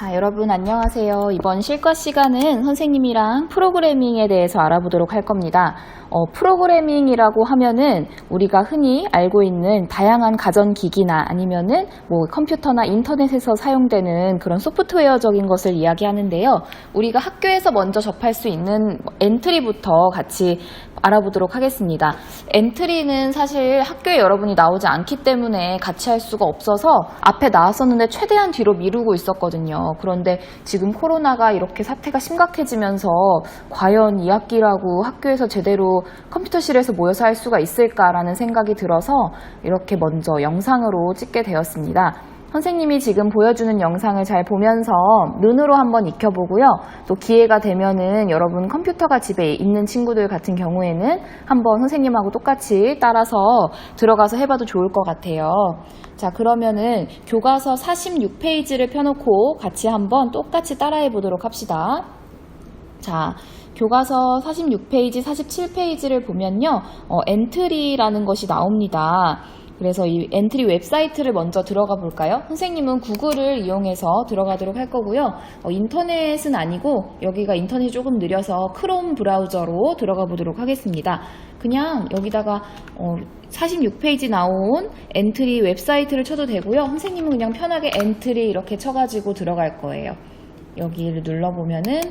자, 여러분 안녕하세요. 이번 실과 시간은 선생님이랑 프로그래밍에 대해서 알아보도록 할 겁니다. 어, 프로그래밍이라고 하면은 우리가 흔히 알고 있는 다양한 가전기기나 아니면은 뭐 컴퓨터나 인터넷에서 사용되는 그런 소프트웨어적인 것을 이야기하는데요. 우리가 학교에서 먼저 접할 수 있는 엔트리부터 같이 알아보도록 하겠습니다. 엔트리는 사실 학교에 여러분이 나오지 않기 때문에 같이 할 수가 없어서 앞에 나왔었는데 최대한 뒤로 미루고 있었거든요. 그런데 지금 코로나가 이렇게 사태가 심각해지면서 과연 2학기라고 학교에서 제대로 컴퓨터실에서 모여서 할 수가 있을까라는 생각이 들어서 이렇게 먼저 영상으로 찍게 되었습니다. 선생님이 지금 보여주는 영상을 잘 보면서 눈으로 한번 익혀보고요. 또 기회가 되면은 여러분 컴퓨터가 집에 있는 친구들 같은 경우에는 한번 선생님하고 똑같이 따라서 들어가서 해봐도 좋을 것 같아요. 자, 그러면은 교과서 46페이지를 펴놓고 같이 한번 똑같이 따라해 보도록 합시다. 자, 교과서 46페이지, 47페이지를 보면요, 어, 엔트리라는 것이 나옵니다. 그래서 이 엔트리 웹사이트를 먼저 들어가 볼까요? 선생님은 구글을 이용해서 들어가도록 할 거고요. 어, 인터넷은 아니고 여기가 인터넷이 조금 느려서 크롬 브라우저로 들어가 보도록 하겠습니다. 그냥 여기다가 어, 46페이지 나온 엔트리 웹사이트를 쳐도 되고요. 선생님은 그냥 편하게 엔트리 이렇게 쳐가지고 들어갈 거예요. 여기를 눌러보면은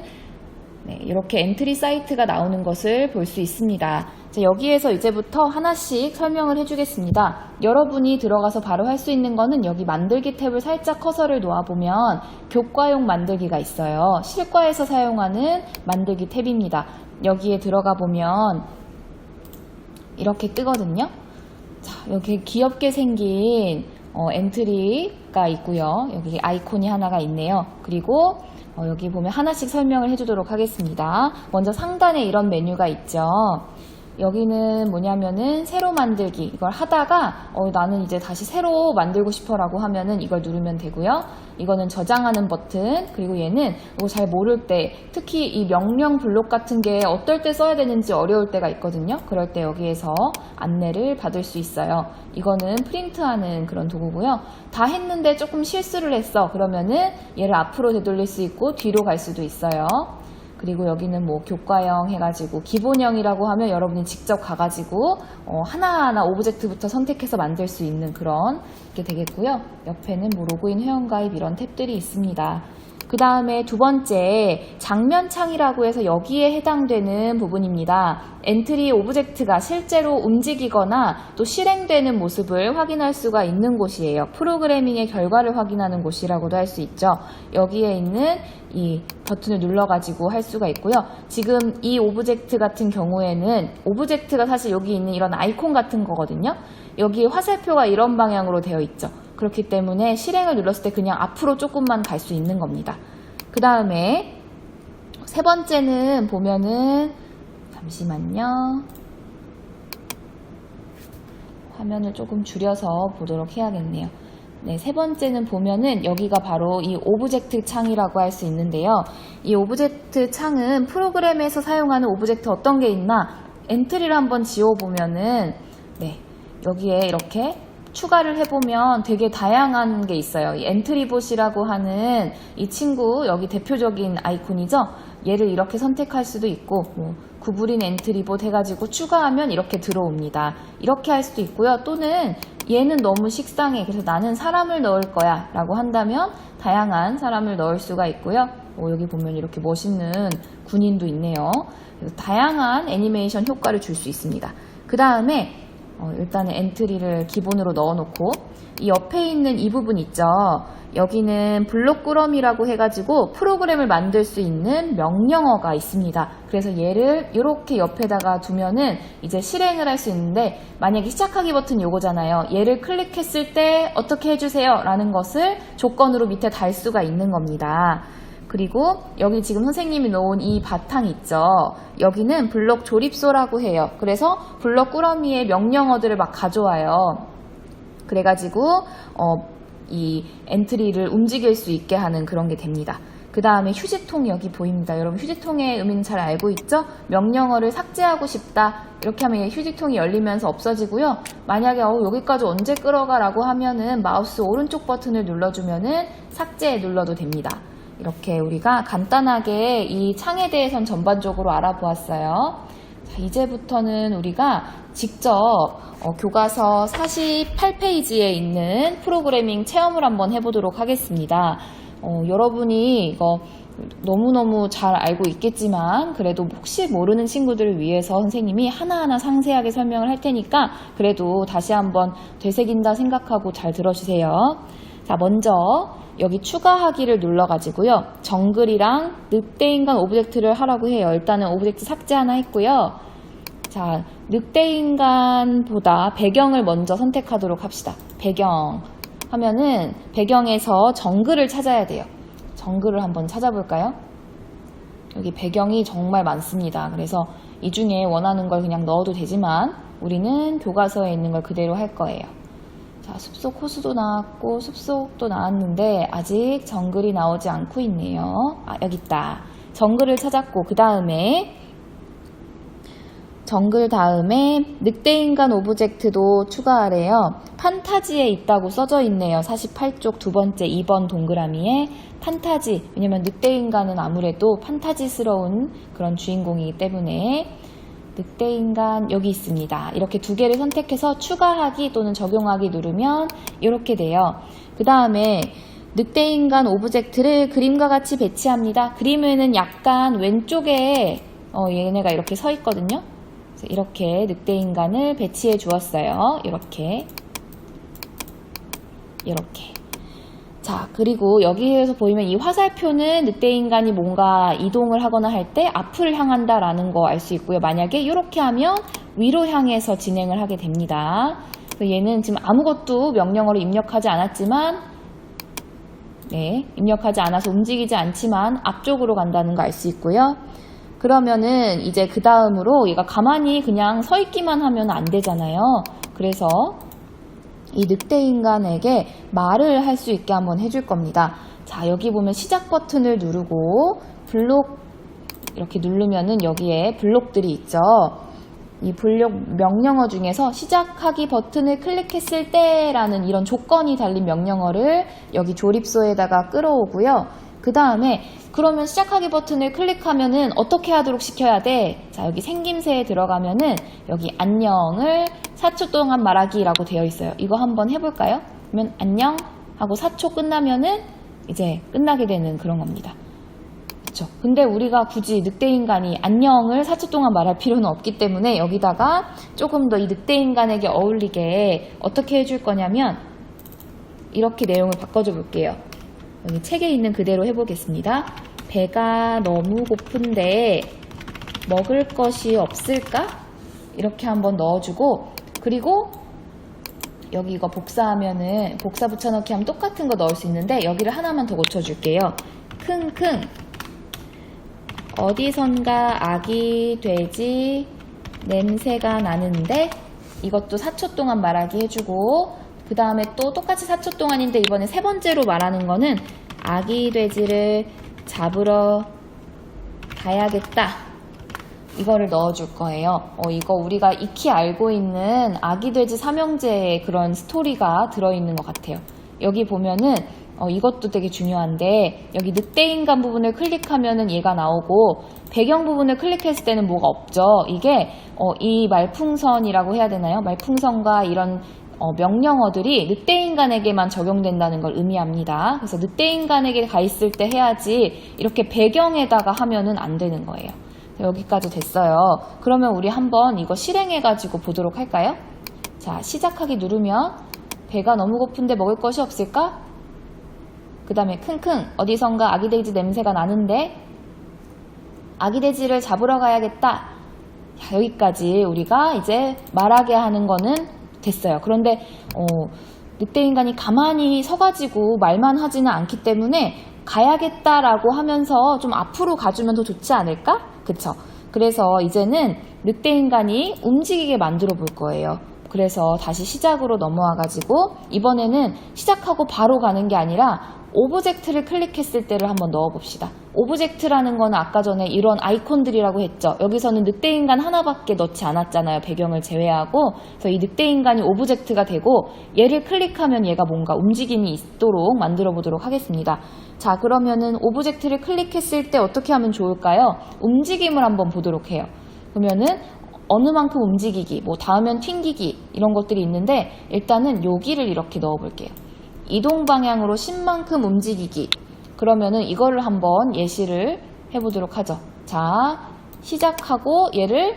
네, 이렇게 엔트리 사이트가 나오는 것을 볼 수 있습니다. 자, 여기에서 이제부터 하나씩 설명을 해주겠습니다. 여러분이 들어가서 바로 할 수 있는 거는 여기 만들기 탭을 살짝 커서를 놓아보면 교과용 만들기가 있어요. 실과에서 사용하는 만들기 탭입니다. 여기에 들어가 보면 이렇게 뜨거든요. 자, 여기 귀엽게 생긴 어, 엔트리가 있고요. 여기 아이콘이 하나가 있네요. 그리고 어, 여기 보면 하나씩 설명을 해주도록 하겠습니다. 먼저 상단에 이런 메뉴가 있죠. 여기는 뭐냐면은 새로 만들기 이걸 하다가 어, 나는 이제 다시 새로 만들고 싶어 라고 하면은 이걸 누르면 되고요. 이거는 저장하는 버튼 그리고 얘는 이거 잘 모를 때 특히 이 명령 블록 같은 게 어떨 때 써야 되는지 어려울 때가 있거든요. 그럴 때 여기에서 안내를 받을 수 있어요. 이거는 프린트하는 그런 도구고요. 다 했는데 조금 실수를 했어. 그러면은 얘를 앞으로 되돌릴 수 있고 뒤로 갈 수도 있어요. 그리고 여기는 뭐 교과형 해가지고 기본형이라고 하면 여러분이 직접 가가지고 어, 하나하나 오브젝트부터 선택해서 만들 수 있는 그런 게 되겠고요. 옆에는 뭐 로그인 회원가입 이런 탭들이 있습니다. 그 다음에 두 번째 장면창이라고 해서 여기에 해당되는 부분입니다. 엔트리 오브젝트가 실제로 움직이거나 또 실행되는 모습을 확인할 수가 있는 곳이에요. 프로그래밍의 결과를 확인하는 곳이라고도 할 수 있죠. 여기에 있는 이 버튼을 눌러가지고 할 수가 있고요. 지금 이 오브젝트 같은 경우에는 오브젝트가 사실 여기 있는 이런 아이콘 같은 거거든요. 여기 화살표가 이런 방향으로 되어 있죠. 그렇기 때문에 실행을 눌렀을 때 그냥 앞으로 조금만 갈 수 있는 겁니다. 그 다음에 세 번째는 보면은 잠시만요. 화면을 조금 줄여서 보도록 해야겠네요. 네, 세 번째는 보면은 여기가 바로 이 오브젝트 창이라고 할 수 있는데요. 이 오브젝트 창은 프로그램에서 사용하는 오브젝트 어떤 게 있나 엔트리를 한번 지워보면은 네, 여기에 이렇게 추가를 해보면 되게 다양한 게 있어요. 이 엔트리봇이라고 하는 이 친구 여기 대표적인 아이콘이죠. 얘를 이렇게 선택할 수도 있고 뭐 구부린 엔트리봇 해가지고 추가하면 이렇게 들어옵니다. 이렇게 할 수도 있고요. 또는 얘는 너무 식상해. 그래서 나는 사람을 넣을 거야 라고 한다면 다양한 사람을 넣을 수가 있고요. 어, 여기 보면 이렇게 멋있는 군인도 있네요. 다양한 애니메이션 효과를 줄 수 있습니다. 그 다음에 어, 일단은 엔트리를 기본으로 넣어놓고 이 옆에 있는 이 부분 있죠. 여기는 블록 꾸러미라고 해가지고 프로그램을 만들 수 있는 명령어가 있습니다. 그래서 얘를 이렇게 옆에다가 두면은 이제 실행을 할 수 있는데 만약에 시작하기 버튼 요거잖아요. 얘를 클릭했을 때 어떻게 해주세요 라는 것을 조건으로 밑에 달 수가 있는 겁니다. 그리고 여기 지금 선생님이 놓은 이 바탕 있죠. 여기는 블록 조립소라고 해요. 그래서 블록 꾸러미의 명령어들을 막 가져와요. 그래가지고 어, 이 엔트리를 움직일 수 있게 하는 그런 게 됩니다. 그 다음에 휴지통 여기 보입니다. 여러분 휴지통의 의미는 잘 알고 있죠? 명령어를 삭제하고 싶다. 이렇게 하면 휴지통이 열리면서 없어지고요. 만약에 어, 여기까지 언제 끌어가라고 하면은 마우스 오른쪽 버튼을 눌러주면은 삭제 눌러도 됩니다. 이렇게 우리가 간단하게 이 창에 대해선 전반적으로 알아보았어요. 자, 이제부터는 우리가 직접 어, 교과서 48페이지에 있는 프로그래밍 체험을 한번 해보도록 하겠습니다. 어, 여러분이 이거 너무너무 잘 알고 있겠지만 그래도 혹시 모르는 친구들을 위해서 선생님이 하나하나 상세하게 설명을 할 테니까 그래도 다시 한번 되새긴다 생각하고 잘 들어주세요. 자, 먼저 여기 추가하기를 눌러가지고요. 정글이랑 늑대인간 오브젝트를 하라고 해요. 일단은 오브젝트 삭제 하나 했고요. 자, 늑대인간보다 배경을 먼저 선택하도록 합시다. 배경 하면은 배경에서 정글을 찾아야 돼요. 정글을 한번 찾아볼까요? 여기 배경이 정말 많습니다. 그래서 이 중에 원하는 걸 그냥 넣어도 되지만 우리는 교과서에 있는 걸 그대로 할 거예요. 자, 숲속 호수도 나왔고 숲속도 나왔는데 아직 정글이 나오지 않고 있네요. 아, 여기 있다. 정글을 찾았고 그 다음에 정글 다음에 늑대인간 오브젝트도 추가하래요. 판타지에 있다고 써져 있네요. 48쪽 두 번째 2번 동그라미에 판타지. 왜냐면 늑대인간은 아무래도 판타지스러운 그런 주인공이기 때문에 늑대인간 여기 있습니다. 이렇게 두 개를 선택해서 추가하기 또는 적용하기 누르면 이렇게 돼요. 그 다음에 늑대인간 오브젝트를 그림과 같이 배치합니다. 그림에는 약간 왼쪽에 어, 얘네가 이렇게 서 있거든요. 이렇게 늑대인간을 배치해 주었어요. 이렇게 이렇게 자 그리고 여기에서 보이면 이 화살표는 늑대인간이 뭔가 이동을 하거나 할 때 앞을 향한다라는 거 알 수 있고요. 만약에 이렇게 하면 위로 향해서 진행을 하게 됩니다. 얘는 지금 아무것도 명령어로 입력하지 않았지만 네, 입력하지 않아서 움직이지 않지만 앞쪽으로 간다는 거 알 수 있고요. 그러면은 이제 그 다음으로 얘가 가만히 그냥 서 있기만 하면 안 되잖아요. 그래서 이 늑대 인간에게 말을 할 수 있게 한번 해줄 겁니다. 자, 여기 보면 시작 버튼을 누르고 블록 이렇게 누르면은 여기에 블록들이 있죠. 이 블록 명령어 중에서 시작하기 버튼을 클릭했을 때라는 이런 조건이 달린 명령어를 여기 조립소에다가 끌어오고요. 그 다음에 그러면 시작하기 버튼을 클릭하면은 어떻게 하도록 시켜야 돼? 자, 여기 생김새에 들어가면은 여기 안녕을 4초 동안 말하기라고 되어 있어요. 이거 한번 해볼까요? 그러면 안녕 하고 4초 끝나면은 이제 끝나게 되는 그런 겁니다. 그렇죠. 근데 우리가 굳이 늑대 인간이 안녕을 4초 동안 말할 필요는 없기 때문에 여기다가 조금 더 이 늑대 인간에게 어울리게 어떻게 해줄 거냐면 이렇게 내용을 바꿔줘 볼게요. 여기 책에 있는 그대로 해보겠습니다. 배가 너무 고픈데 먹을 것이 없을까? 이렇게 한번 넣어주고 그리고 여기 이거 복사하면은 복사 붙여넣기 하면 똑같은 거 넣을 수 있는데 여기를 하나만 더 고쳐줄게요. 킁킁 어디선가 아기 돼지 냄새가 나는데 이것도 4초 동안 말하기 해주고 그 다음에 또 똑같이 4초 동안인데 이번에 세 번째로 말하는 거는 아기 돼지를 잡으러 가야겠다. 이거를 넣어줄 거예요. 어, 이거 우리가 익히 알고 있는 아기 돼지 삼형제의 그런 스토리가 들어있는 것 같아요. 여기 보면은 어, 이것도 되게 중요한데 여기 늑대인간 부분을 클릭하면은 얘가 나오고 배경 부분을 클릭했을 때는 뭐가 없죠. 이게 어, 이 말풍선이라고 해야 되나요? 말풍선과 이런 어, 명령어들이 늑대인간에게만 적용된다는 걸 의미합니다. 그래서 늑대인간에게 가 있을 때 해야지 이렇게 배경에다가 하면은 안 되는 거예요. 여기까지 됐어요. 그러면 우리 한번 이거 실행해가지고 보도록 할까요? 자, 시작하기 누르면 배가 너무 고픈데 먹을 것이 없을까? 그 다음에 킁킁 어디선가 아기돼지 냄새가 나는데 아기돼지를 잡으러 가야겠다. 자, 여기까지 우리가 이제 말하게 하는 거는 됐어요. 그런데 어, 늑대 인간이 가만히 서가지고 말만 하지는 않기 때문에 가야겠다라고 하면서 좀 앞으로 가주면 더 좋지 않을까? 그쵸? 그래서 이제는 늑대 인간이 움직이게 만들어 볼 거예요. 그래서 다시 시작으로 넘어와 가지고 이번에는 시작하고 바로 가는 게 아니라 오브젝트를 클릭했을 때를 한번 넣어봅시다. 오브젝트라는 거는 아까 전에 이런 아이콘들이라고 했죠. 여기서는 늑대인간 하나밖에 넣지 않았잖아요. 배경을 제외하고. 그래서 이 늑대인간이 오브젝트가 되고 얘를 클릭하면 얘가 뭔가 움직임이 있도록 만들어 보도록 하겠습니다. 자, 그러면은 오브젝트를 클릭했을 때 어떻게 하면 좋을까요? 움직임을 한번 보도록 해요. 그러면은 어느 만큼 움직이기, 뭐 닿으면 튕기기 이런 것들이 있는데 일단은 여기를 이렇게 넣어 볼게요. 이동 방향으로 10만큼 움직이기. 그러면은 이거를 한번 예시를 해보도록 하죠. 자, 시작하고 얘를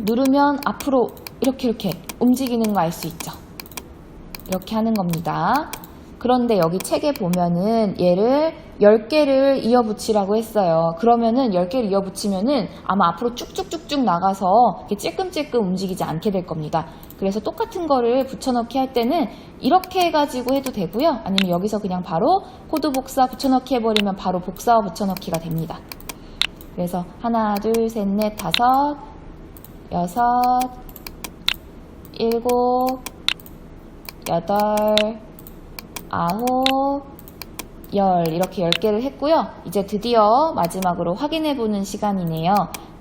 누르면 앞으로 이렇게 이렇게 움직이는 거 알 수 있죠. 이렇게 하는 겁니다. 그런데 여기 책에 보면은 얘를 10개를 이어붙이라고 했어요. 그러면은 10개를 이어붙이면은 아마 앞으로 쭉쭉쭉쭉 나가서 이렇게 찔끔찔끔 움직이지 않게 될 겁니다. 그래서 똑같은 거를 붙여넣기 할 때는 이렇게 해가지고 해도 되고요. 아니면 여기서 그냥 바로 코드 복사 붙여넣기 해버리면 바로 복사와 붙여넣기가 됩니다. 그래서 하나, 둘, 셋, 넷, 다섯, 여섯, 일곱, 여덟, 아홉, 열 이렇게 10개를 했고요. 이제 드디어 마지막으로 확인해 보는 시간이네요.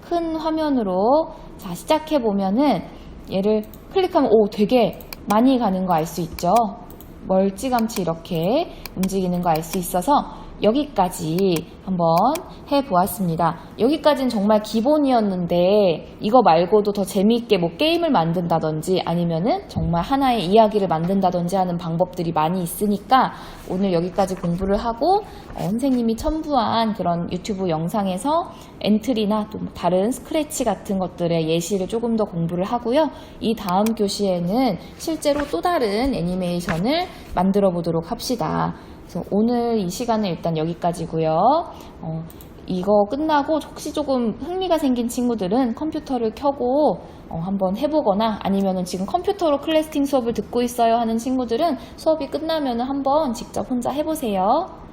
큰 화면으로 자 시작해 보면은 얘를 클릭하면 오 되게 많이 가는 거 알 수 있죠. 멀찌감치 이렇게 움직이는 거 알 수 있어서 여기까지 한번 해보았습니다. 여기까지는 정말 기본이었는데 이거 말고도 더 재미있게 뭐 게임을 만든다든지 아니면은 정말 하나의 이야기를 만든다든지 하는 방법들이 많이 있으니까 오늘 여기까지 공부를 하고 어, 선생님이 첨부한 그런 유튜브 영상에서 엔트리나 또 다른 스크래치 같은 것들의 예시를 조금 더 공부를 하고요. 이 다음 교시에는 실제로 또 다른 애니메이션을 만들어 보도록 합시다. 그래서 오늘 이 시간은 일단 여기까지고요. 어, 이거 끝나고 혹시 조금 흥미가 생긴 친구들은 컴퓨터를 켜고 어, 한번 해보거나 아니면은 지금 컴퓨터로 클래스팅 수업을 듣고 있어요 하는 친구들은 수업이 끝나면은 한번 직접 혼자 해보세요.